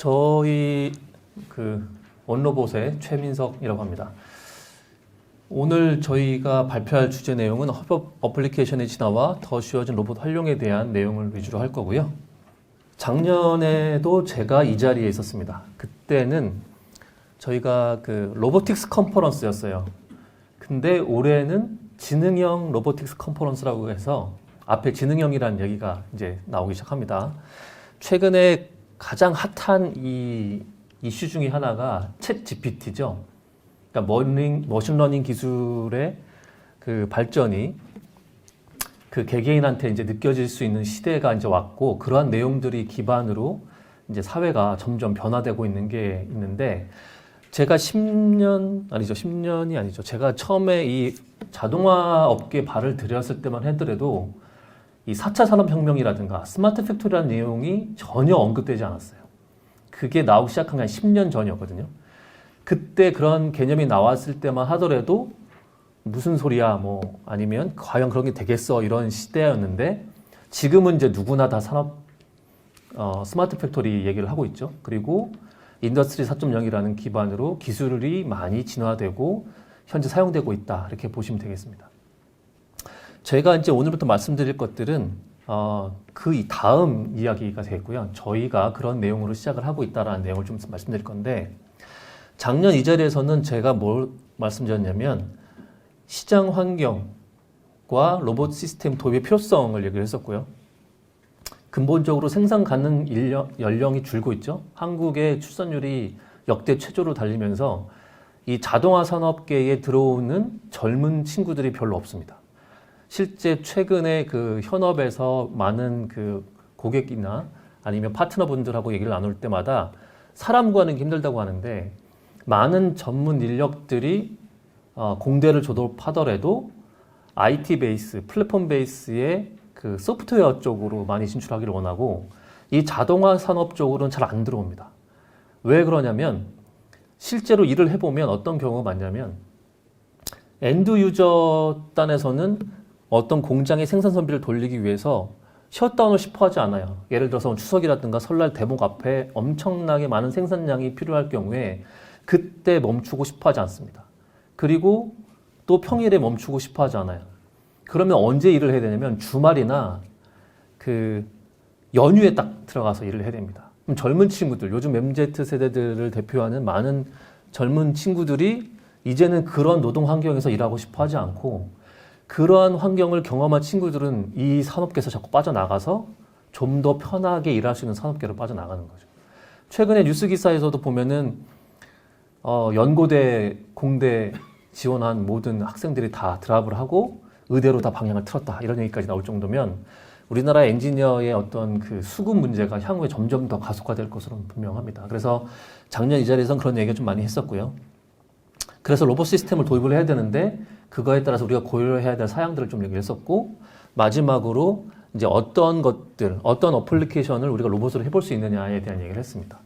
저희 그 원로봇의 최민석이라고 합니다. 오늘 저희가 발표할 주제 내용은 협업 어플리케이션의 진화와 더 쉬워진 로봇 활용에 대한 내용을 위주로 할 거고요. 작년에도 제가 이 자리에 있었습니다. 그때는 저희가 그 로보틱스 컨퍼런스였어요. 근데 올해는 지능형 로보틱스 컨퍼런스라고 해서 앞에 지능형이라는 얘기가 이제 나오기 시작합니다. 최근에 가장 핫한 이 이슈 중에 하나가 챗 GPT죠. 그러니까 머닝, 머신러닝 기술의 그 발전이 그 개개인한테 이제 느껴질 수 있는 시대가 이제 왔고 그러한 내용들이 기반으로 이제 사회가 점점 변화되고 있는 게 있는데 제가 10년 아니죠 10년이 아니죠 제가 처음에 이 자동화 업계에 발을 들였을 때만 하더라도 이 4차 산업혁명이라든가 스마트 팩토리라는 내용이 전혀 언급되지 않았어요. 그게 나오기 시작한 게 한 10년 전이었거든요. 그때 그런 개념이 나왔을 때만 하더라도 무슨 소리야 뭐 아니면 과연 그런 게 되겠어 이런 시대였는데 지금은 이제 누구나 다 산업 어, 스마트 팩토리 얘기를 하고 있죠. 그리고 인더스트리 4.0이라는 기반으로 기술이 많이 진화되고 현재 사용되고 있다 이렇게 보시면 되겠습니다. 제가 이제 오늘부터 말씀드릴 것들은 어, 그 다음 이야기가 되겠고요. 저희가 그런 내용으로 시작을 하고 있다라는 내용을 좀 말씀드릴 건데 작년 이 자리에서는 제가 뭘 말씀드렸냐면 시장 환경과 로봇 시스템 도입의 필요성을 얘기를 했었고요. 근본적으로 생산 가능 연령이 줄고 있죠. 한국의 출산율이 역대 최저로 달리면서 이 자동화 산업계에 들어오는 젊은 친구들이 별로 없습니다. 실제 최근에 그 현업에서 많은 그 고객이나 아니면 파트너분들하고 얘기를 나눌 때마다 사람 구하는 게 힘들다고 하는데 많은 전문 인력들이 어, 공대를 졸업하더라도 IT 베이스, 플랫폼 베이스의 그 소프트웨어 쪽으로 많이 진출하기를 원하고 이 자동화 산업 쪽으로는 잘 안 들어옵니다. 왜 그러냐면 실제로 일을 해보면 어떤 경우가 많냐면 엔드 유저 단에서는 어떤 공장의 생산 선비를 돌리기 위해서 셧다운을 싶어 하지 않아요. 예를 들어서 추석이라든가 설날 대목 앞에 엄청나게 많은 생산량이 필요할 경우에 그때 멈추고 싶어 하지 않습니다. 그리고 또 평일에 멈추고 싶어 하지 않아요. 그러면 언제 일을 해야 되냐면 주말이나 그 연휴에 딱 들어가서 일을 해야 됩니다. 그럼 젊은 친구들, 요즘 MZ 세대들을 대표하는 많은 젊은 친구들이 이제는 그런 노동 환경에서 일하고 싶어 하지 않고 그러한 환경을 경험한 친구들은 이 산업계에서 자꾸 빠져나가서 좀 더 편하게 일할 수 있는 산업계로 빠져나가는 거죠. 최근에 뉴스 기사에서도 보면은 어, 연고대, 공대 지원한 모든 학생들이 다 드랍을 하고 의대로 다 방향을 틀었다 이런 얘기까지 나올 정도면 우리나라 엔지니어의 어떤 그 수급 문제가 향후에 점점 더 가속화될 것으로 분명합니다. 그래서 작년 이 자리에서는 그런 얘기가 좀 많이 했었고요. 그래서 로봇 시스템을 도입을 해야 되는데 그거에 따라서 우리가 고려해야 될 사양들을 좀 얘기를 했었고 마지막으로 이제 어떤 것들, 어떤 어플리케이션을 우리가 로봇으로 해볼 수 있느냐에 대한 얘기를 했습니다.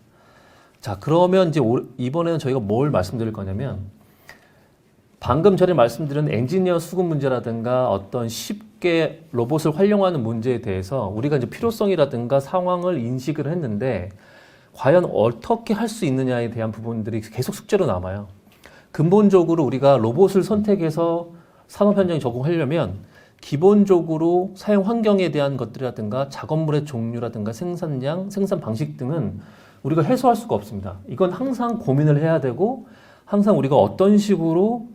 자, 그러면 이제 올- 이번에는 저희가 뭘 말씀드릴 거냐면 방금 전에 말씀드린 엔지니어 수급 문제라든가 어떤 쉽게 로봇을 활용하는 문제에 대해서 우리가 이제 필요성이라든가 상황을 인식을 했는데 과연 어떻게 할 수 있느냐에 대한 부분들이 계속 숙제로 남아요. 근본적으로 우리가 로봇을 선택해서 산업 현장에 적용하려면 기본적으로 사용 환경에 대한 것들이라든가 작업물의 종류라든가 생산량, 생산 방식 등은 우리가 해소할 수가 없습니다. 이건 항상 고민을 해야 되고 항상 우리가 어떤 식으로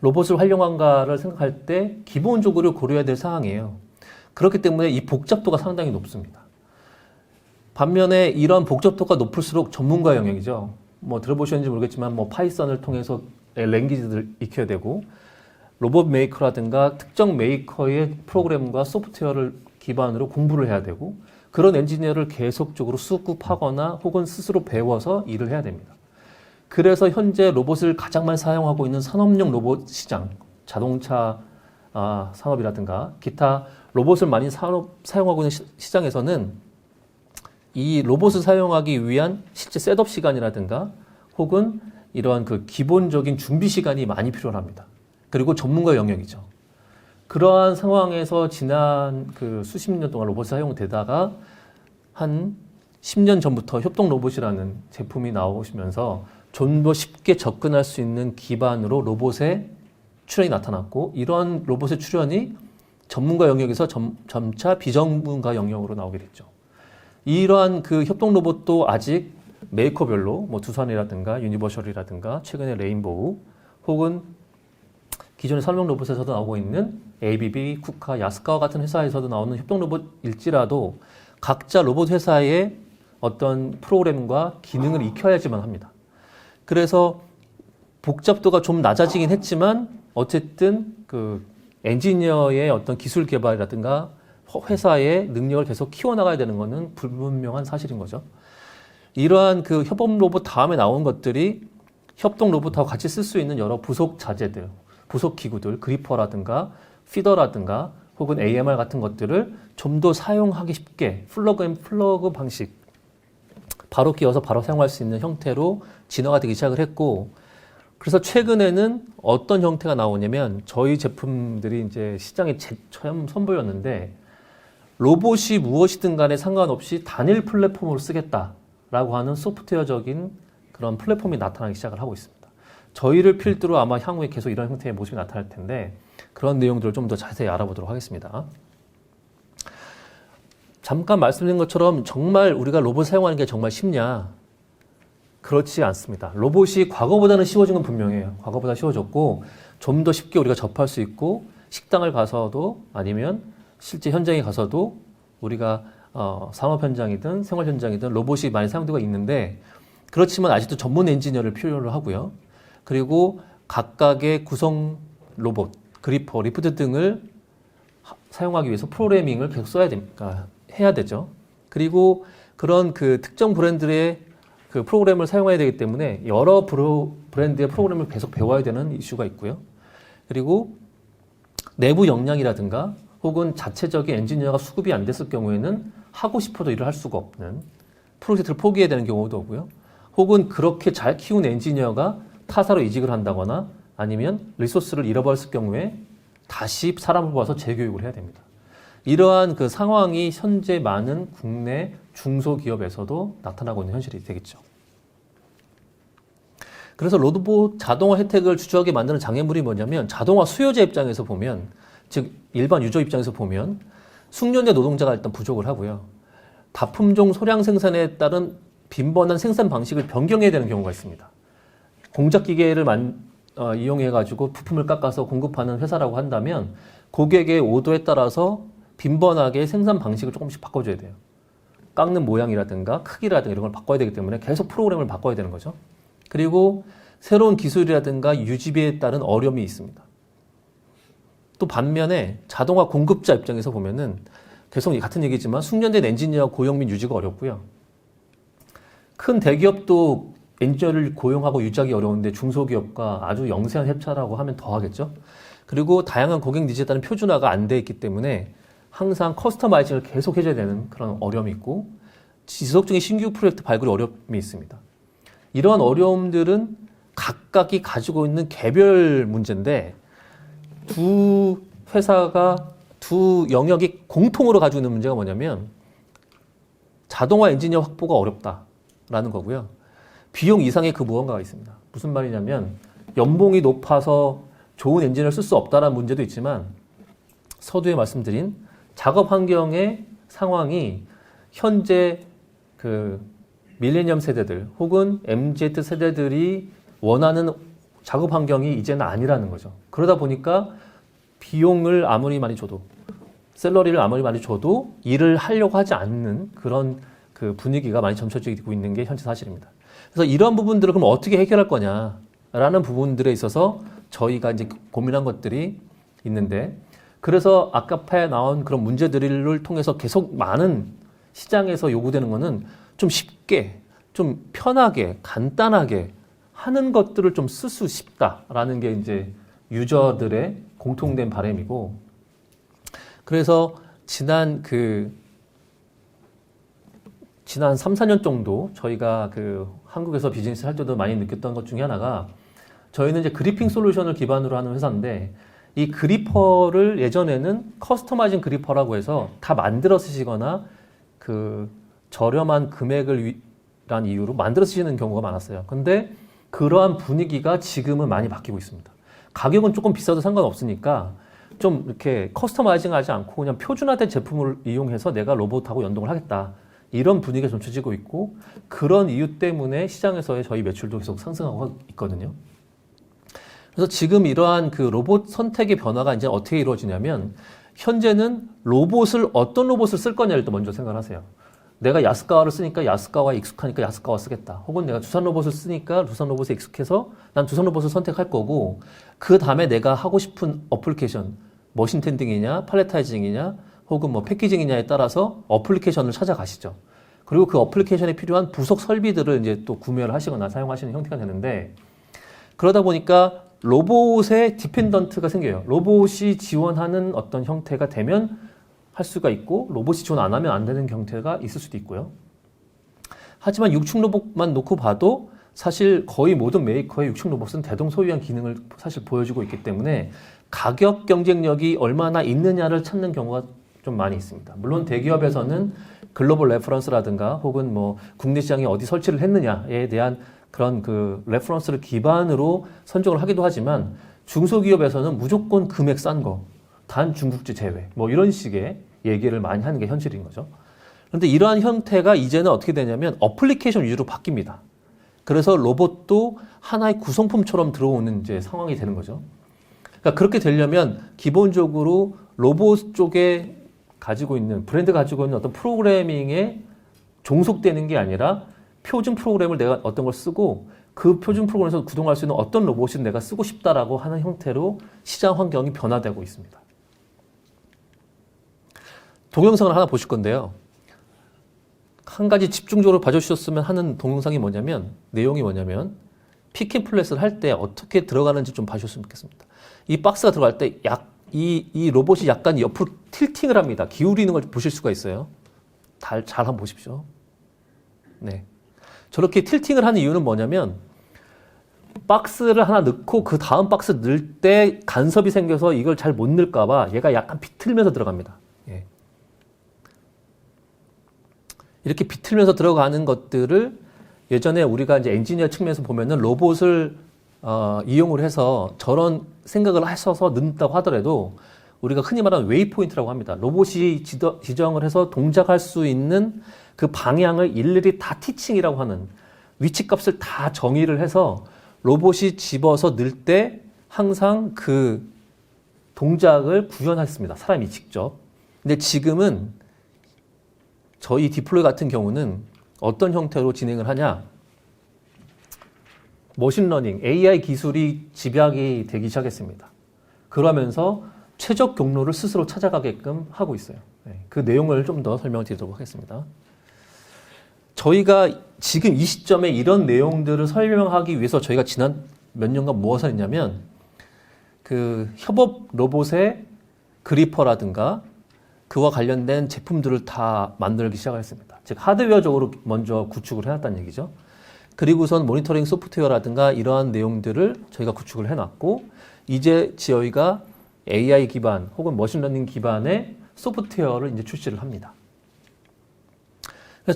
로봇을 활용한가를 생각할 때 기본적으로 고려해야 될 사항이에요. 그렇기 때문에 이 복잡도가 상당히 높습니다. 반면에 이런 복잡도가 높을수록 전문가 영역이죠. 뭐 들어보셨는지 모르겠지만 뭐 파이썬을 통해서 랭귀지를 익혀야 되고 로봇 메이커라든가 특정 메이커의 프로그램과 소프트웨어를 기반으로 공부를 해야 되고 그런 엔지니어를 계속적으로 수급하거나 혹은 스스로 배워서 일을 해야 됩니다. 그래서 현재 로봇을 가장 많이 사용하고 있는 산업용 로봇 시장, 자동차 아, 산업이라든가 기타 로봇을 많이 산업, 사용하고 있는 시, 시장에서는 이 로봇을 사용하기 위한 실제 셋업 시간이라든가 혹은 이러한 그 기본적인 준비 시간이 많이 필요합니다. 그리고 전문가 영역이죠. 그러한 상황에서 지난 그 수십 년 동안 로봇이 사용되다가 한 10년 전부터 협동 로봇이라는 제품이 나오시면서 좀 더 쉽게 접근할 수 있는 기반으로 로봇의 출현이 나타났고 이런 로봇의 출현이 전문가 영역에서 점, 점차 비전문가 영역으로 나오게 됐죠. 이러한 그 협동 로봇도 아직 메이커별로 뭐 두산이라든가 유니버셜이라든가 최근에 레인보우 혹은 기존의 설명 로봇에서도 나오고 있는 ABB, 쿠카, 야스카와 같은 회사에서도 나오는 협동 로봇일지라도 각자 로봇 회사의 어떤 프로그램과 기능을 익혀야지만 합니다. 그래서 복잡도가 좀 낮아지긴 했지만 어쨌든 그 엔지니어의 어떤 기술 개발이라든가 회사의 능력을 계속 키워나가야 되는 것은 불분명한 사실인 거죠. 이러한 그 협업 로봇 다음에 나온 것들이 협동 로봇하고 같이 쓸 수 있는 여러 부속 자재들, 부속 기구들, 그리퍼라든가 피더라든가 혹은 AMR 같은 것들을 좀 더 사용하기 쉽게 플러그 앤 플러그 방식 바로 끼워서 바로 사용할 수 있는 형태로 진화가 되기 시작을 했고 그래서 최근에는 어떤 형태가 나오냐면 저희 제품들이 이제 시장에 제- 처음 선보였는데 로봇이 무엇이든 간에 상관없이 단일 플랫폼으로 쓰겠다라고 하는 소프트웨어적인 그런 플랫폼이 나타나기 시작을 하고 있습니다. 저희를 필두로 아마 향후에 계속 이런 형태의 모습이 나타날 텐데 그런 내용들을 좀 더 자세히 알아보도록 하겠습니다. 잠깐 말씀드린 것처럼 정말 우리가 로봇 사용하는 게 정말 쉽냐? 그렇지 않습니다. 로봇이 과거보다는 쉬워진 건 분명해요. 과거보다 쉬워졌고 좀 더 쉽게 우리가 접할 수 있고 식당을 가서도 아니면 실제 현장에 가서도 우리가 어, 산업 현장이든 생활 현장이든 로봇이 많이 사용되고 있는데 그렇지만 아직도 전문 엔지니어를 필요로 하고요. 그리고 각각의 구성 로봇, 그리퍼, 리프트 등을 하- 사용하기 위해서 프로그래밍을 계속 써야 됩니까? 해야 되죠. 그리고 그런 그 특정 브랜드의 그 프로그램을 사용해야 되기 때문에 여러 브로, 브랜드의 프로그램을 계속 배워야 되는 이슈가 있고요. 그리고 내부 역량이라든가 혹은 자체적인 엔지니어가 수급이 안 됐을 경우에는 하고 싶어도 일을 할 수가 없는 프로젝트를 포기해야 되는 경우도 오고요. 혹은 그렇게 잘 키운 엔지니어가 타사로 이직을 한다거나 아니면 리소스를 잃어버렸을 경우에 다시 사람을 뽑아서 재교육을 해야 됩니다. 이러한 그 상황이 현재 많은 국내 중소기업에서도 나타나고 있는 현실이 되겠죠. 그래서 로드봇 자동화 혜택을 주저하게 만드는 장애물이 뭐냐면 자동화 수요자 입장에서 보면 즉 일반 유저 입장에서 보면 숙련된 노동자가 일단 부족을 하고요. 다품종 소량 생산에 따른 빈번한 생산 방식을 변경해야 되는 경우가 있습니다. 공작 기계를 만, 어, 이용해 가지고 부품을 깎아서 공급하는 회사라고 한다면 고객의 오더에 따라서 빈번하게 생산 방식을 조금씩 바꿔줘야 돼요. 깎는 모양이라든가 크기라든가 이런 걸 바꿔야 되기 때문에 계속 프로그램을 바꿔야 되는 거죠. 그리고 새로운 기술이라든가 유지비에 따른 어려움이 있습니다. 또 반면에 자동화 공급자 입장에서 보면은 계속 같은 얘기지만 숙련된 엔지니어 고용 및 유지가 어렵고요. 큰 대기업도 엔지니어를 고용하고 유지하기 어려운데 중소기업과 아주 영세한 협차라고 하면 더 하겠죠. 그리고 다양한 고객 니즈에 따른 표준화가 안 돼 있기 때문에 항상 커스터마이징을 계속 해줘야 되는 그런 어려움이 있고 지속적인 신규 프로젝트 발굴 어려움이 있습니다. 이러한 어려움들은 각각이 가지고 있는 개별 문제인데 두 회사가 두 영역이 공통으로 가지고 있는 문제가 뭐냐면 자동화 엔지니어 확보가 어렵다라는 거고요. 비용 이상의 그 무언가가 있습니다. 무슨 말이냐면 연봉이 높아서 좋은 엔지니어를 쓸 수 없다라는 문제도 있지만 서두에 말씀드린 작업 환경의 상황이 현재 그 밀레니엄 세대들 혹은 MZ 세대들이 원하는 작업 환경이 이제는 아니라는 거죠. 그러다 보니까 비용을 아무리 많이 줘도 셀러리를 아무리 많이 줘도 일을 하려고 하지 않는 그런 그 분위기가 많이 점쳐지고 있는 게 현재 사실입니다. 그래서 이런 부분들을 그럼 어떻게 해결할 거냐라는 부분들에 있어서 저희가 이제 고민한 것들이 있는데 그래서 아까 파에 나온 그런 문제들을 통해서 계속 많은 시장에서 요구되는 거는 좀 쉽게, 좀 편하게, 간단하게 하는 것들을 좀쓸수 싶다라는 게 이제 유저들의 공통된 바람이고 그래서 지난 그 지난 3, 4년 정도 저희가 그 한국에서 비즈니스 할 때도 많이 느꼈던 것 중에 하나가 저희는 이제 그리핑 솔루션을 기반으로 하는 회사인데 이 그리퍼를 예전에는 커스터마이징 그리퍼라고 해서 다 만들어 쓰시거나 그 저렴한 금액을 위- 란 이유로 만들어 쓰시는 경우가 많았어요. 근데 그러한 분위기가 지금은 많이 바뀌고 있습니다. 가격은 조금 비싸도 상관없으니까 좀 이렇게 커스터마이징 하지 않고 그냥 표준화된 제품을 이용해서 내가 로봇하고 연동을 하겠다. 이런 분위기가 좀 처지고 있고 그런 이유 때문에 시장에서의 저희 매출도 계속 상승하고 있거든요. 그래서 지금 이러한 그 로봇 선택의 변화가 이제 어떻게 이루어지냐면 현재는 로봇을 어떤 로봇을 쓸 거냐를 또 먼저 생각을 하세요. 내가 야스카와를 쓰니까 야스카와 익숙하니까 야스카와 쓰겠다. 혹은 내가 두산 로봇을 쓰니까 두산 로봇에 익숙해서 난 두산 로봇을 선택할 거고 그 다음에 내가 하고 싶은 어플리케이션 머신 텐딩이냐 팔레타이징이냐 혹은 뭐 패키징이냐에 따라서 어플리케이션을 찾아가시죠. 그리고 그 어플리케이션에 필요한 부속 설비들을 이제 또 구매를 하시거나 사용하시는 형태가 되는데 그러다 보니까 로봇의 디펜던트가 생겨요. 로봇이 지원하는 어떤 형태가 되면 할 수가 있고 로봇이 지원 안 하면 안 되는 형태가 있을 수도 있고요. 하지만 육축 로봇만 놓고 봐도 사실 거의 모든 메이커의 육축 로봇은 대동소이한 기능을 사실 보여주고 있기 때문에 가격 경쟁력이 얼마나 있느냐를 찾는 경우가 좀 많이 있습니다. 물론 대기업에서는 글로벌 레퍼런스라든가 혹은 뭐 국내 시장에 어디 설치를 했느냐에 대한 그런 그 레퍼런스를 기반으로 선정을 하기도 하지만 중소기업에서는 무조건 금액 싼 거, 단 중국제 제외, 뭐 이런 식의 얘기를 많이 하는 게 현실인 거죠. 그런데 이러한 형태가 이제는 어떻게 되냐면 어플리케이션 위주로 바뀝니다. 그래서 로봇도 하나의 구성품처럼 들어오는 이제 상황이 되는 거죠. 그러니까 그렇게 되려면 기본적으로 로봇 쪽에 가지고 있는 브랜드가 가지고 있는 어떤 프로그래밍에 종속되는 게 아니라 표준 프로그램을 내가 어떤 걸 쓰고 그 표준 프로그램에서 구동할 수 있는 어떤 로봇을 내가 쓰고 싶다라고 하는 형태로 시장 환경이 변화되고 있습니다. 동영상을 하나 보실 건데요. 한 가지 집중적으로 봐주셨으면 하는 동영상이 뭐냐면 내용이 뭐냐면 피킹 플랫을 할 때 어떻게 들어가는지 좀 봐주셨으면 좋겠습니다. 이 박스가 들어갈 때 약, 이, 이 로봇이 약간 옆으로 틸팅을 합니다. 기울이는 걸 보실 수가 있어요. 잘, 잘 한번 보십시오. 네. 저렇게 틸팅을 하는 이유는 뭐냐면 박스를 하나 넣고 그 다음 박스 넣을 때 간섭이 생겨서 이걸 잘 못 넣을까봐 얘가 약간 비틀면서 들어갑니다. 예. 이렇게 비틀면서 들어가는 것들을 예전에 우리가 이제 엔지니어 측면에서 보면은 로봇을 어, 이용을 해서 저런 생각을 하셔서 넣는다고 하더라도 우리가 흔히 말하는 웨이포인트라고 합니다. 로봇이 지더, 지정을 해서 동작할 수 있는 그 방향을 일일이 다 티칭이라고 하는 위치값을 다 정의를 해서 로봇이 집어서 넣을 때 항상 그 동작을 구현했습니다. 사람이 직접. 근데 지금은 저희 디플로이 같은 경우는 어떤 형태로 진행을 하냐? 머신러닝, AI 기술이 집약이 되기 시작했습니다. 그러면서 최적 경로를 스스로 찾아가게끔 하고 있어요. 네, 그 내용을 좀 더 설명드리도록 하겠습니다. 저희가 지금 이 시점에 이런 내용들을 설명하기 위해서 저희가 지난 몇 년간 무엇을 했냐면 그 협업 로봇의 그리퍼라든가 그와 관련된 제품들을 다 만들기 시작했습니다. 즉 하드웨어적으로 먼저 구축을 해놨다는 얘기죠. 그리고선 모니터링 소프트웨어라든가 이러한 내용들을 저희가 구축을 해놨고 이제 저희가 AI 기반 혹은 머신러닝 기반의 소프트웨어를 이제 출시를 합니다.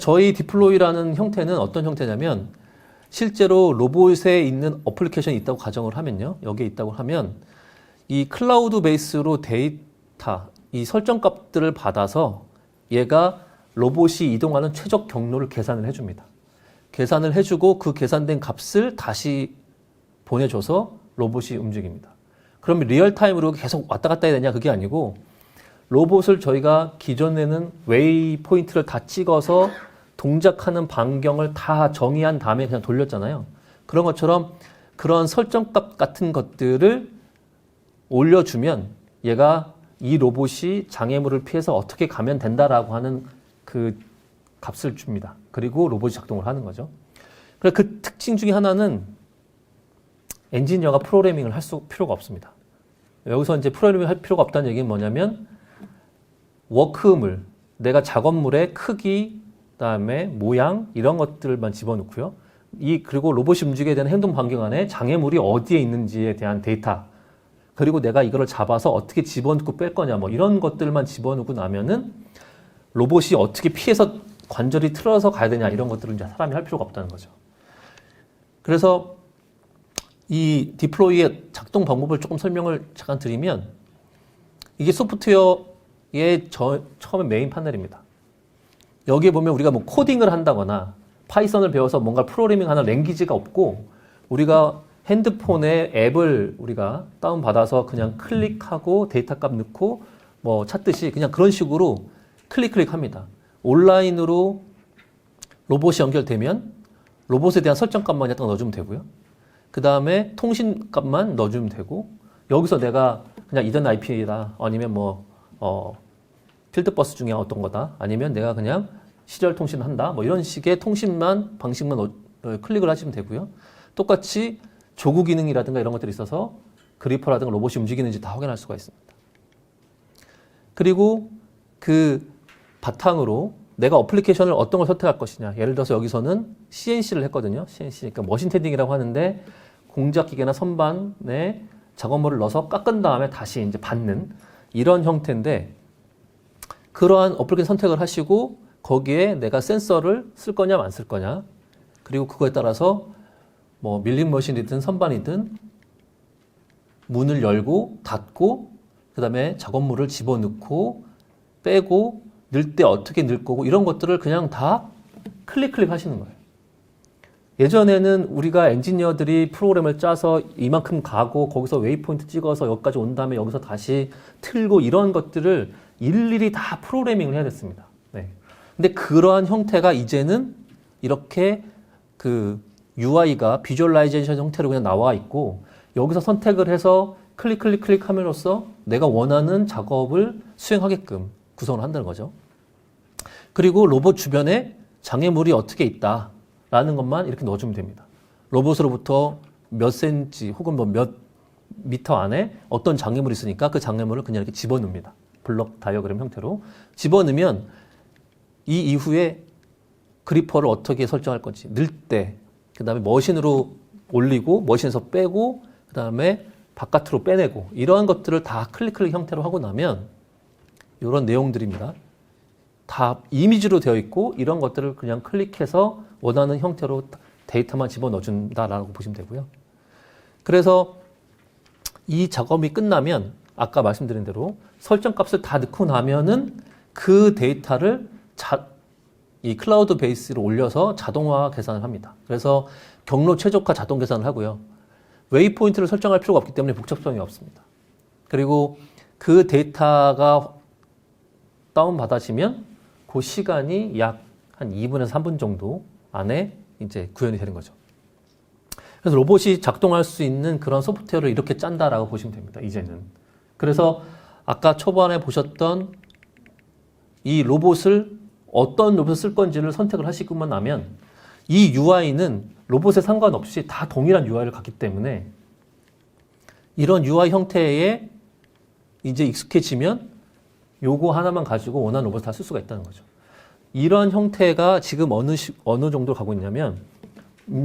저희 디플로이라는 형태는 어떤 형태냐면 실제로 로봇에 있는 어플리케이션이 있다고 가정을 하면요. 여기에 있다고 하면 이 클라우드 베이스로 데이터, 이 설정 값들을 받아서 얘가 로봇이 이동하는 최적 경로를 계산을 해줍니다. 계산을 해주고 그 계산된 값을 다시 보내줘서 로봇이 움직입니다. 그러면 리얼타임으로 계속 왔다 갔다 해야 되냐? 그게 아니고 로봇을 저희가 기존에는 웨이 포인트를 다 찍어서 동작하는 반경을 다 정의한 다음에 그냥 돌렸잖아요. 그런 것처럼 그런 설정값 같은 것들을 올려주면 얘가 이 로봇이 장애물을 피해서 어떻게 가면 된다라고 하는 그 값을 줍니다. 그리고 로봇이 작동을 하는 거죠. 그 특징 중에 하나는 엔지니어가 프로그래밍을 할 수, 필요가 없습니다. 여기서 이제 프로그래밍 할 필요가 없다는 얘기는 뭐냐면 워크물, 내가 작업물의 크기, 그다음에 모양 이런 것들만 집어넣고요. 이 그리고 로봇이 움직이게 되는 행동 반경 안에 장애물이 어디에 있는지에 대한 데이터 그리고 내가 이거를 잡아서 어떻게 집어넣고 뺄 거냐 뭐 이런 것들만 집어넣고 나면은 로봇이 어떻게 피해서 관절이 틀어서 가야 되냐 이런 것들을 이제 사람이 할 필요가 없다는 거죠. 그래서 이 디플로이의 작동 방법을 조금 설명을 잠깐 드리면 이게 소프트웨어의 저, 처음에 메인 파넬입니다. 여기에 보면 우리가 뭐 코딩을 한다거나 파이썬을 배워서 뭔가 프로그래밍 하는 랭귀지가 없고 우리가 핸드폰에 앱을 우리가 다운받아서 그냥 클릭하고 데이터 값 넣고 뭐 찾듯이 그냥 그런 식으로 클릭 클릭합니다. 온라인으로 로봇이 연결되면 로봇에 대한 설정 값만 약간 넣어주면 되고요. 그 다음에 통신 값만 넣어주면 되고 여기서 내가 그냥 이전 IP다 아니면 뭐 어, 필드버스 중에 어떤 거다 아니면 내가 그냥 시절 통신한다 뭐 이런 식의 통신만 방식만 어, 어, 클릭을 하시면 되고요. 똑같이 조구 기능이라든가 이런 것들이 있어서 그리퍼라든가 로봇이 움직이는지 다 확인할 수가 있습니다. 그리고 그 바탕으로 내가 어플리케이션을 어떤 걸 선택할 것이냐. 예를 들어서 여기서는 CNC를 했거든요. CNC, 그러니까 머신 테딩이라고 하는데 공작 기계나 선반에 작업물을 넣어서 깎은 다음에 다시 이제 받는 이런 형태인데 그러한 어플리케이션 선택을 하시고 거기에 내가 센서를 쓸 거냐 안 쓸 거냐 그리고 그거에 따라서 뭐 밀링 머신이든 선반이든 문을 열고 닫고 그 다음에 작업물을 집어넣고 빼고 넣을 때 어떻게 넣을 거고 이런 것들을 그냥 다 클릭 클릭 하시는 거예요. 예전에는 우리가 엔지니어들이 프로그램을 짜서 이만큼 가고 거기서 웨이포인트 찍어서 여기까지 온 다음에 여기서 다시 틀고 이런 것들을 일일이 다 프로그래밍을 해야 됐습니다. 네. 근데 그러한 형태가 이제는 이렇게 그 UI가 비주얼라이제이션 형태로 그냥 나와 있고 여기서 선택을 해서 클릭 클릭 클릭 함으로써 내가 원하는 작업을 수행하게끔 구성을 한다는 거죠. 그리고 로봇 주변에 장애물이 어떻게 있다라는 것만 이렇게 넣어주면 됩니다. 로봇으로부터 몇 센치 혹은 뭐 몇 미터 안에 어떤 장애물이 있으니까 그 장애물을 그냥 이렇게 집어넣습니다. 블럭 다이어그램 형태로 집어넣으면 이 이후에 그리퍼를 어떻게 설정할 건지 넣을 때, 그 다음에 머신으로 올리고 머신에서 빼고 그 다음에 바깥으로 빼내고 이러한 것들을 다 클릭 클릭 형태로 하고 나면 이런 내용들입니다. 다 이미지로 되어 있고 이런 것들을 그냥 클릭해서 원하는 형태로 데이터만 집어넣어 준다라고 보시면 되고요. 그래서 이 작업이 끝나면 아까 말씀드린 대로 설정 값을 다 넣고 나면은 그 데이터를 자, 이 클라우드 베이스로 올려서 자동화 계산을 합니다. 그래서 경로 최적화 자동 계산을 하고요. 웨이포인트를 설정할 필요가 없기 때문에 복잡성이 없습니다. 그리고 그 데이터가 다운받아지면 그 시간이 약 한 2분에서 3분 정도 안에 이제 구현이 되는 거죠. 그래서 로봇이 작동할 수 있는 그런 소프트웨어를 이렇게 짠다라고 보시면 됩니다. 이제는. 그래서 아까 초반에 보셨던 이 로봇을 어떤 로봇을 쓸 건지를 선택을 하시고만 나면 이 UI는 로봇에 상관없이 다 동일한 UI를 갖기 때문에 이런 UI 형태에 이제 익숙해지면 요거 하나만 가지고 원하는 로봇을 다 쓸 수가 있다는 거죠. 이런 형태가 지금 어느 시, 어느 정도 가고 있냐면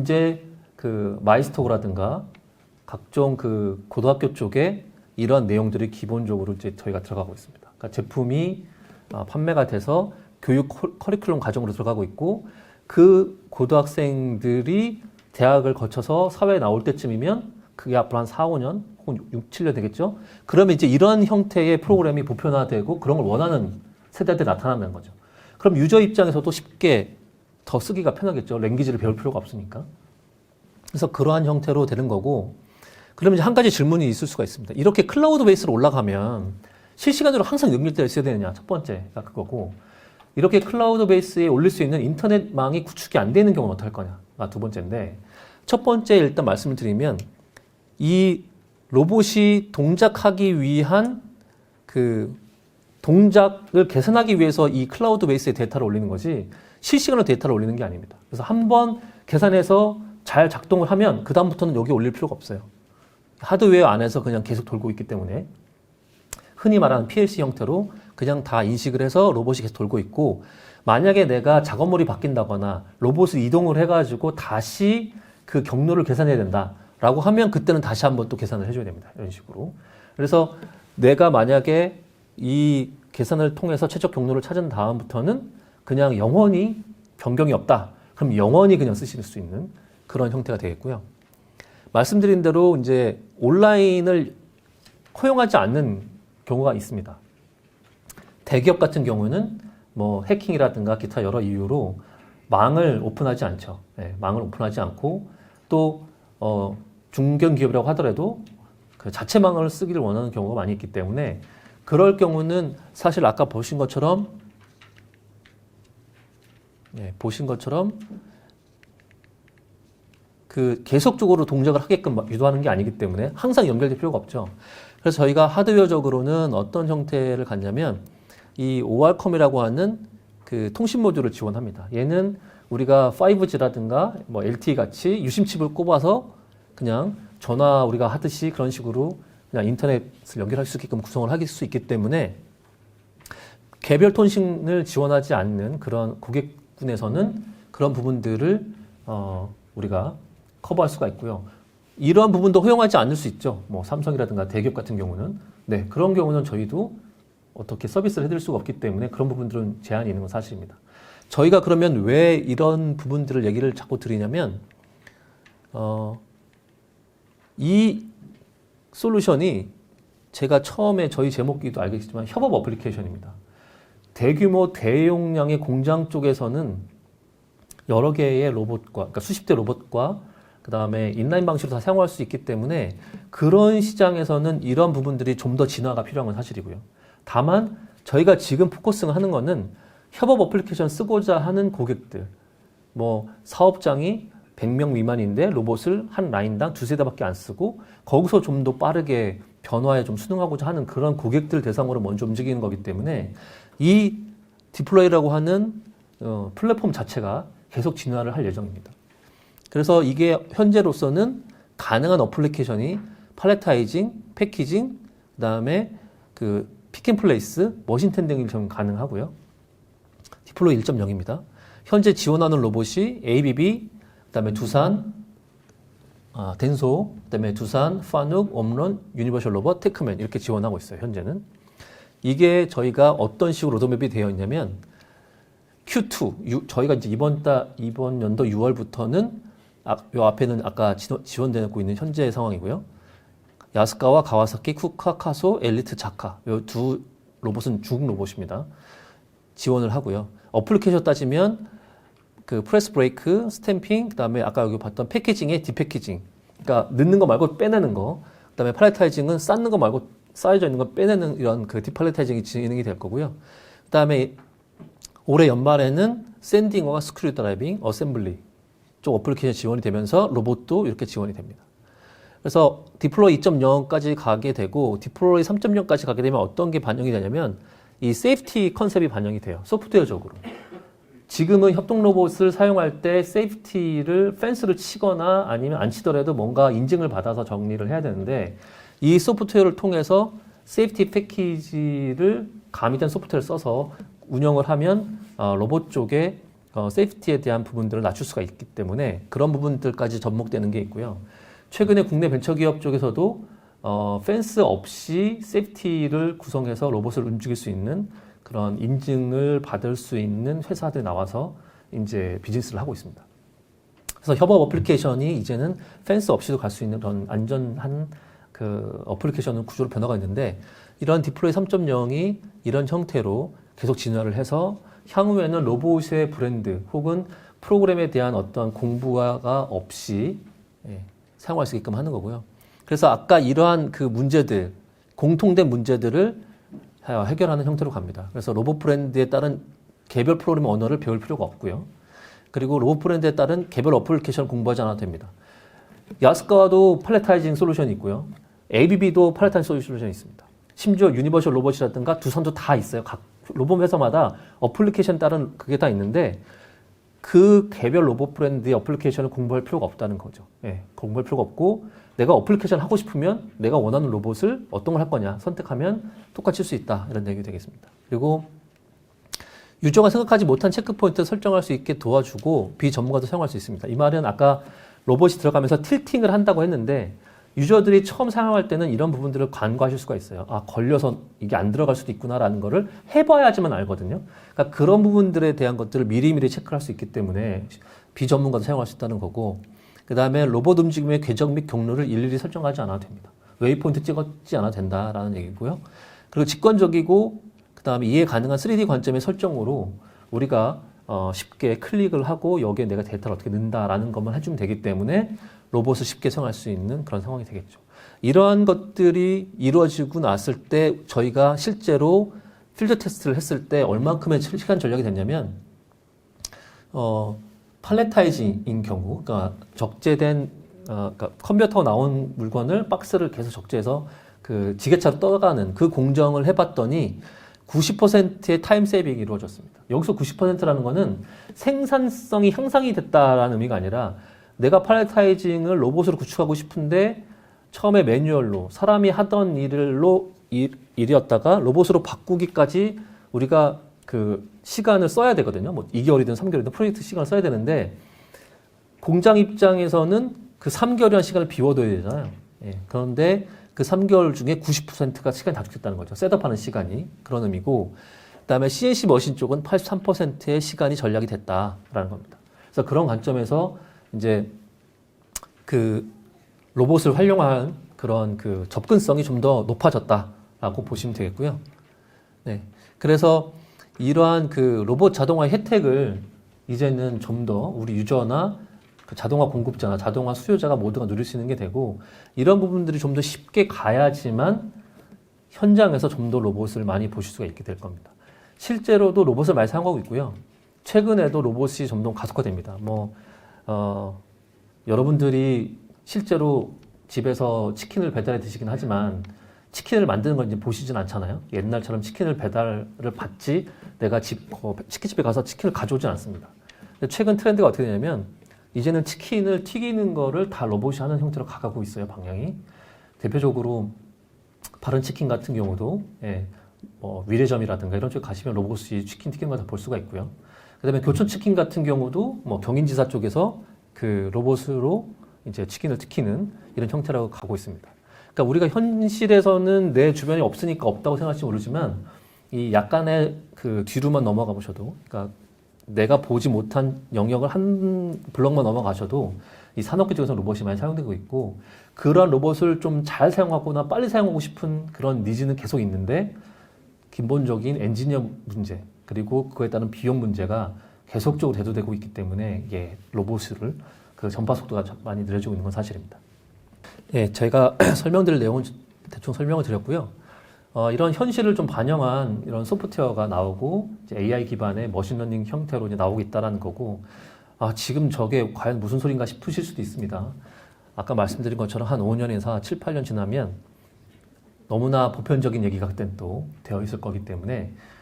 이제 그 마이스토라든가 각종 그 고등학교 쪽에 이런 내용들이 기본적으로 이제 저희가 들어가고 있습니다. 그러니까 제품이 아, 판매가 돼서 교육 커- 커리큘럼 과정으로 들어가고 있고 그 고등학생들이 대학을 거쳐서 사회에 나올 때쯤이면 그게 앞으로 한 4, 5년 혹은 6, 7년 되겠죠. 그러면 이제 이런 형태의 프로그램이 보편화되고 그런 걸 원하는 세대들이 나타나는 거죠. 그럼 유저 입장에서도 쉽게 더 쓰기가 편하겠죠. 랭귀지를 배울 필요가 없으니까. 그래서 그러한 형태로 되는 거고 그러면 이제 한 가지 질문이 있을 수가 있습니다. 이렇게 클라우드 베이스로 올라가면 실시간으로 항상 연결되어 있어야 되느냐? 첫 번째가 그거고 이렇게 클라우드 베이스에 올릴 수 있는 인터넷망이 구축이 안 되는 경우는 어떡할 거냐가 두 번째인데 첫 번째 일단 말씀을 드리면 이 로봇이 동작하기 위한 그 동작을 개선하기 위해서 이 클라우드 베이스에 데이터를 올리는 거지 실시간으로 데이터를 올리는 게 아닙니다. 그래서 한 번 계산해서 잘 작동을 하면 그 다음부터는 여기 올릴 필요가 없어요. 하드웨어 안에서 그냥 계속 돌고 있기 때문에 흔히 말하는 PLC 형태로 그냥 다 인식을 해서 로봇이 계속 돌고 있고 만약에 내가 작업물이 바뀐다거나 로봇을 이동을 해가지고 다시 그 경로를 계산해야 된다라고 하면 그때는 다시 한번 또 계산을 해줘야 됩니다. 이런 식으로. 그래서 내가 만약에 이 계산을 통해서 최적 경로를 찾은 다음부터는 그냥 영원히 변경이 없다. 그럼 영원히 그냥 쓰실 수 있는 그런 형태가 되겠고요. 말씀드린 대로 이제 온라인을 허용하지 않는 경우가 있습니다. 대기업 같은 경우는 뭐 해킹이라든가 기타 여러 이유로 망을 오픈하지 않죠. 예, 망을 오픈하지 않고 또 어, 중견 기업이라고 하더라도 그 자체 망을 쓰기를 원하는 경우가 많이 있기 때문에 그럴 경우는 사실 아까 보신 것처럼 예, 보신 것처럼 그 계속적으로 동작을 하게끔 막 유도하는 게 아니기 때문에 항상 연결될 필요가 없죠. 그래서 저희가 하드웨어적으로는 어떤 형태를 갖냐면 이 OR컴이라고 하는 그 통신 모듈을 지원합니다. 얘는 우리가 5G라든가 뭐 LTE 같이 유심 칩을 꼽아서 그냥 전화 우리가 하듯이 그런 식으로 그냥 인터넷을 연결할 수 있게끔 구성을 할 수 있기 때문에 개별 통신을 지원하지 않는 그런 고객군에서는 그런 부분들을 어, 우리가 커버할 수가 있고요. 이러한 부분도 허용하지 않을 수 있죠. 뭐 삼성이라든가 대기업 같은 경우는 네 그런 경우는 저희도 어떻게 서비스를 해드릴 수가 없기 때문에 그런 부분들은 제한이 있는 건 사실입니다. 저희가 그러면 왜 이런 부분들을 얘기를 자꾸 드리냐면 어, 이 솔루션이 제가 처음에 저희 제목기도 알겠지만 협업 어플리케이션입니다. 대규모 대용량의 공장 쪽에서는 여러 개의 로봇과 그러니까 수십 대 로봇과 그 다음에 인라인 방식으로 다 사용할 수 있기 때문에 그런 시장에서는 이런 부분들이 좀 더 진화가 필요한 건 사실이고요. 다만 저희가 지금 포커싱 하는 거는 협업 어플리케이션 쓰고자 하는 고객들, 뭐 사업장이 100명 미만인데 로봇을 한 라인당 두세 대밖에 안 쓰고 거기서 좀 더 빠르게 변화에 좀 순응하고자 하는 그런 고객들 대상으로 먼저 움직이는 거기 때문에 이 디플로이라고 하는 어, 플랫폼 자체가 계속 진화를 할 예정입니다. 그래서 이게 현재로서는 가능한 어플리케이션이 팔레타이징, 패키징, 그다음에 그 픽앤플레이스, 머신텐 등이 좀 가능하고요. 디플로이 1.0입니다. 현재 지원하는 로봇이 ABB, 그다음에 두산, 아, 덴소, 그다음에 두산, 파눅, 옴런, 유니버셜 로봇, 테크맨 이렇게 지원하고 있어요. 현재는 이게 저희가 어떤 식으로 로드맵이 되어 있냐면 Q2 유- 저희가 이제 이번 달 이번 연도 6월부터는 아, 요 앞에는 아까 지원- 지원되고 있는 현재 상황이고요. 야스카와 가와사키, 쿠카카소, 엘리트 자카 요두 로봇은 중국 로봇입니다. 지원을 하고요. 어플리케이션 따지면 그 프레스 브레이크, 스탬핑, 그다음에 아까 여기 봤던 패키징의 디패키징. 그러니까 넣는 거 말고 빼내는 거. 그다음에 팔레타이징은 쌓는 거 말고 쌓여져 있는 거 빼내는 이런 그 디팔레타이징이 진행이 될 거고요. 그다음에 올해 연말에는 샌딩어와 스크류 드라이빙, 어셈블리 쪽 어플리케이션 지원이 되면서 로봇도 이렇게 지원이 됩니다. 그래서 디플로이 2.0까지 가게 되고 디플로이 3.0까지 가게 되면 어떤 게 반영이 되냐면 이 세이프티 컨셉이 반영이 돼요. 소프트웨어적으로. 지금은 협동 로봇을 사용할 때 세이프티를 펜스를 치거나 아니면 안 치더라도 뭔가 인증을 받아서 정리를 해야 되는데 이 소프트웨어를 통해서 세이프티 패키지를 가미된 소프트웨어를 써서 운영을 하면 어, 로봇 쪽에 어, 세이프티에 대한 부분들을 낮출 수가 있기 때문에 그런 부분들까지 접목되는 게 있고요. 최근에 국내 벤처기업 쪽에서도 어, 펜스 없이 세이프티를 구성해서 로봇을 움직일 수 있는 그런 인증을 받을 수 있는 회사들이 나와서 이제 비즈니스를 하고 있습니다. 그래서 협업 어플리케이션이 이제는 펜스 없이도 갈 수 있는 그런 안전한 그 어플리케이션 구조로 변화가 있는데 이런 디플로이 3.0이 이런 형태로 계속 진화를 해서 향후에는 로봇의 브랜드 혹은 프로그램에 대한 어떤 공부가 없이 예, 사용할 수 있게끔 하는 거고요. 그래서 아까 이러한 그 문제들, 공통된 문제들을 해- 해결하는 형태로 갑니다. 그래서 로봇 브랜드에 따른 개별 프로그램 언어를 배울 필요가 없고요. 그리고 로봇 브랜드에 따른 개별 어플리케이션 공부하지 않아도 됩니다. 야스카와도 팔레타이징 솔루션이 있고요. ABB도 팔레타이징 솔루션이 있습니다. 심지어 유니버셜 로봇이라든가 두산도 다 있어요. 각 로봇 회사마다 어플리케이션 따른 그게 다 있는데 그 개별 로봇 브랜드의 어플리케이션을 공부할 필요가 없다는 거죠. 예, 공부할 필요가 없고 내가 어플리케이션 하고 싶으면 내가 원하는 로봇을 어떤 걸 할 거냐 선택하면 똑같이 쓸수 있다 이런 얘기 되겠습니다. 그리고 유저가 생각하지 못한 체크포인트를 설정할 수 있게 도와주고 비전문가도 사용할 수 있습니다. 이 말은 아까 로봇이 들어가면서 틸팅을 한다고 했는데 유저들이 처음 사용할 때는 이런 부분들을 간과하실 수가 있어요. 아, 걸려서 이게 안 들어갈 수도 있구나라는 거를 해봐야지만 알거든요. 그러니까 그런 부분들에 대한 것들을 미리미리 체크할 수 있기 때문에 비전문가도 사용할 수 있다는 거고, 그 다음에 로봇 움직임의 궤적 및 경로를 일일이 설정하지 않아도 됩니다. 웨이포인트 찍었지 않아도 된다라는 얘기고요. 그리고 직관적이고, 그 다음에 이해 가능한 3D 관점의 설정으로 우리가 어, 쉽게 클릭을 하고 여기에 내가 데이터를 어떻게 넣는다라는 것만 해주면 되기 때문에 로봇을 쉽게 사용할 수 있는 그런 상황이 되겠죠. 이러한 것들이 이루어지고 났을 때 저희가 실제로 필드 테스트를 했을 때 얼만큼의 시간 전략이 됐냐면 어, 팔레타이징인 경우, 그러니까 적재된 어, 그러니까 컴퓨터 나온 물건을 박스를 계속 적재해서 그 지게차로 떠가는 그 공정을 해봤더니 90%의 타임 세이빙이 이루어졌습니다. 여기서 90%라는 거는 생산성이 향상이 됐다라는 의미가 아니라 내가 팔레타이징을 로봇으로 구축하고 싶은데 처음에 매뉴얼로 사람이 하던 일로 일, 일이었다가 로봇으로 바꾸기까지 우리가 그 시간을 써야 되거든요. 뭐 2개월이든 3개월이든 프로젝트 시간을 써야 되는데 공장 입장에서는 그 3개월이라는 시간을 비워둬야 되잖아요. 예, 그런데 그 3개월 중에 90%가 시간이 다 죽겠다는 거죠. 셋업하는 시간이 그런 의미고 그다음에 CNC 머신 쪽은 83%의 시간이 전략이 됐다라는 겁니다. 그래서 그런 관점에서 이제 그 로봇을 활용한 그런 그 접근성이 좀 더 높아졌다라고 보시면 되겠고요. 네. 그래서 이러한 그 로봇 자동화 혜택을 이제는 좀 더 우리 유저나 그 자동화 공급자나 자동화 수요자가 모두가 누릴 수 있는 게 되고 이런 부분들이 좀 더 쉽게 가야지만 현장에서 좀 더 로봇을 많이 보실 수가 있게 될 겁니다. 실제로도 로봇을 많이 사용하고 있고요. 최근에도 로봇이 점점 가속화됩니다. 뭐, 어, 여러분들이 실제로 집에서 치킨을 배달해 드시긴 하지만 치킨을 만드는 걸 이제 보시진 않잖아요. 옛날처럼 치킨을 배달을 받지 내가 집, 어, 치킨집에 가서 치킨을 가져오진 않습니다. 최근 트렌드가 어떻게 되냐면 이제는 치킨을 튀기는 거를 다 로봇이 하는 형태로 가고 있어요, 방향이. 대표적으로 바른 치킨 같은 경우도 예, 뭐 위례점이라든가 이런 쪽에 가시면 로봇이 치킨 튀기는 걸다볼 수가 있고요. 그다음에 교촌 치킨 같은 경우도 뭐 경인지사 쪽에서 그 로봇으로 이제 치킨을 튀기는 이런 형태라고 가고 있습니다. 그러니까 우리가 현실에서는 내 주변에 없으니까 없다고 생각할지 모르지만 이 약간의 그 뒤로만 넘어가 보셔도 그러니까 내가 보지 못한 영역을 한 블럭만 넘어가셔도 이 산업계 쪽에서 로봇이 많이 사용되고 있고 그러한 로봇을 좀 잘 사용하거나 빨리 사용하고 싶은 그런 니즈는 계속 있는데 기본적인 엔지니어 문제 그리고 그에 따른 비용 문제가 계속적으로 대두되고 있기 때문에 예, 로봇을 그 전파 속도가 좀 많이 느려지고 있는 건 사실입니다. 예, 제가 설명드릴 내용은 대충 설명을 드렸고요. 어, 이런 현실을 좀 반영한 이런 소프트웨어가 나오고 AI 기반의 머신러닝 형태로 이제 나오고 있다는 거고 아, 지금 저게 과연 무슨 소린가 싶으실 수도 있습니다. 아까 말씀드린 것처럼 한 5년에서 7, 8년 지나면 너무나 보편적인 얘기가 그땐 또 되어 있을 거기 때문에 아,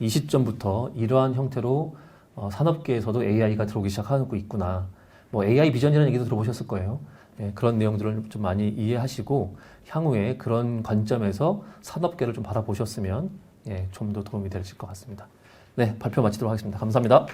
이 시점부터 이러한 형태로 어, 산업계에서도 AI가 들어오기 시작하고 있구나. 뭐 AI 비전이라는 얘기도 들어보셨을 거예요. 예, 그런 내용들을 좀 많이 이해하시고 향후에 그런 관점에서 산업계를 좀 바라보셨으면 예, 좀 더 도움이 되실 것 같습니다. 네, 발표 마치도록 하겠습니다. 감사합니다.